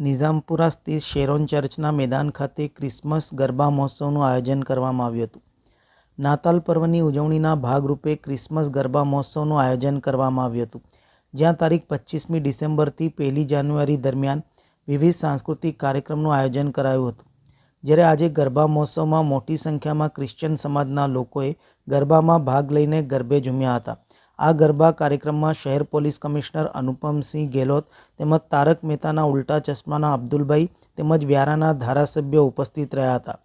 નિઝામપુરા સ્થિત શેરોન ચર્ચના મેદાન ખાતે ક્રિસમસ ગરબા મહોત્સવનું આયોજન કરવામાં આવ્યું હતું. નાતાલ પર્વની ઉજવણીના ભાગરૂપે ક્રિસમસ ગરબા મહોત્સવનું આયોજન કરવામાં આવ્યું હતું. જ્યાં તારીખ પચીસમી ડિસેમ્બરથી પહેલી જાન્યુઆરી દરમિયાન વિવિધ સાંસ્કૃતિક કાર્યક્રમનું આયોજન કરાયું હતું. જ્યારે આજે ગરબા મહોત્સવમાં મોટી સંખ્યામાં ક્રિશ્ચિયન સમાજના લોકોએ ગરબામાં ભાગ લઈને ગરબે ઝૂમ્યા હતા. આ ગરબા કાર્યક્રમમાં શહેર પોલીસ કમિશનર અનુપમસિંહ ગેહલોત તેમજ તારક મહેતાના ઉલ્ટા ચશ્માના અબ્દુલભાઈ તેમજ વ્યારાના ધારાસભ્યો ઉપસ્થિત રહ્યા હતા.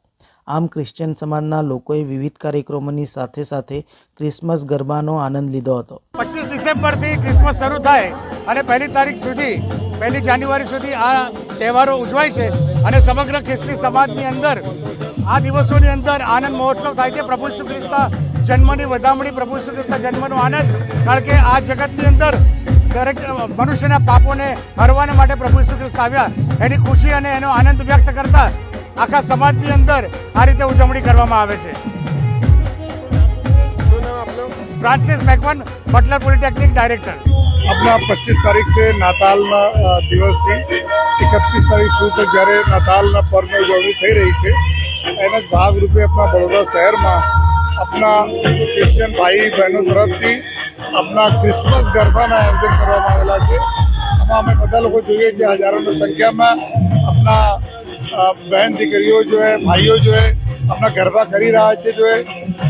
આમ ક્રિશ્ચિયન સમાજના લોકોએ વિવિધ કાર્યક્રમોની સાથે સાથે ક્રિસમસ ગરબાનો આનંદ લીધો હતો. પચીસ ડિસેમ્બરથી ક્રિસમસ શરૂ થાય અને પહેલી તારીખ સુધી, પહેલી જાન્યુઆરી સુધી આ તહેવારો ઉજવાય છે. અને સમગ્ર ખ્રિસ્તી સમાજની અંદર આ દિવસોની અંદર આનંદ મહોત્સવ થાય છે. પ્રભુ શ્રી ખ્રિસ્તના જન્મની વધામણી પ્રભુ શ્રી ખ્રિસ્તના જન્મનો આનંદ. કારણ કે આ જગતની અંદર દરેક મનુષ્યના પાપોને હરવાને માટે પ્રભુ શ્રી ખ્રિસ્ત આવ્યા. એની ખુશી અને એનો આનંદ વ્યક્ત કરતા આખા સમાજની અંદર આ રીતે ઉજવણી કરવામાં આવે છે. Francis Macwan Butler polytechnic director. આપણા પચીસ તારીખ છે નાતાલના દિવસથી. એકત્રીસ તારીખ સુધી જ્યારે નાતાલના પર્વની ઉજવણી થઈ રહી છે, એના જ ભાગરૂપે આપણા બરોડા શહેરમાં આપણા ક્રિશ્ચિયન ભાઈ બહેનો તરફથી આપણા ક્રિસમસ ગરબાના આયોજન કરવામાં આવેલા છે. આમાં અમે બધા લોકો જોઈએ છીએ હજારોની સંખ્યામાં આપણા બહેન દીકરીઓ જોઈએ, ભાઈઓ જોઈએ આપણા ગરબા કરી રહ્યા છે, જો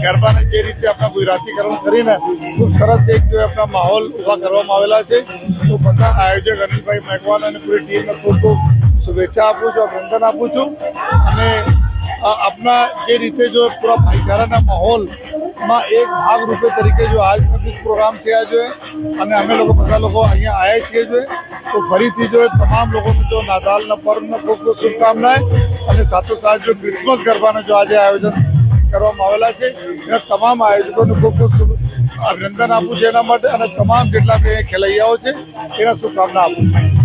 ગરબાને જે રીતે આપણા ગુજરાતીકરણ કરીને ખૂબ સરસ એક જો આપણા માહોલ ઊભા કરવામાં આવેલા છે, તો બધા આયોજક અનિલભાઈ મેઘવાલ અને પૂરી ટીમને ખૂબ ખૂબ શુભેચ્છા આપું છું, અભિનંદન આપું છું. અને આપણા જે રીતે જો પૂરા ભાઈચારાના માહોલમાં એક ભાગ રૂપે તરીકે જો આજનો પ્રોગ્રામ છે આ અને અમે લોકો બધા લોકો અહીંયા આવ્યા છીએ જો હે તો ફરીથી જો તમામ લોકોને જો નાતાલના પર્વનો ખૂબ ખૂબ શુભકામનાએ અને સાથોસાથ જો ક્રિસમસ ગરબાનું જો આજે આયોજન કરવામાં આવેલા છે, એના તમામ આયોજકોને ખૂબ ખૂબ અભિનંદન આપું છું એના માટે, અને તમામ જેટલા બી ખેલૈયાઓ છે, એના શુભકામના આપું છું.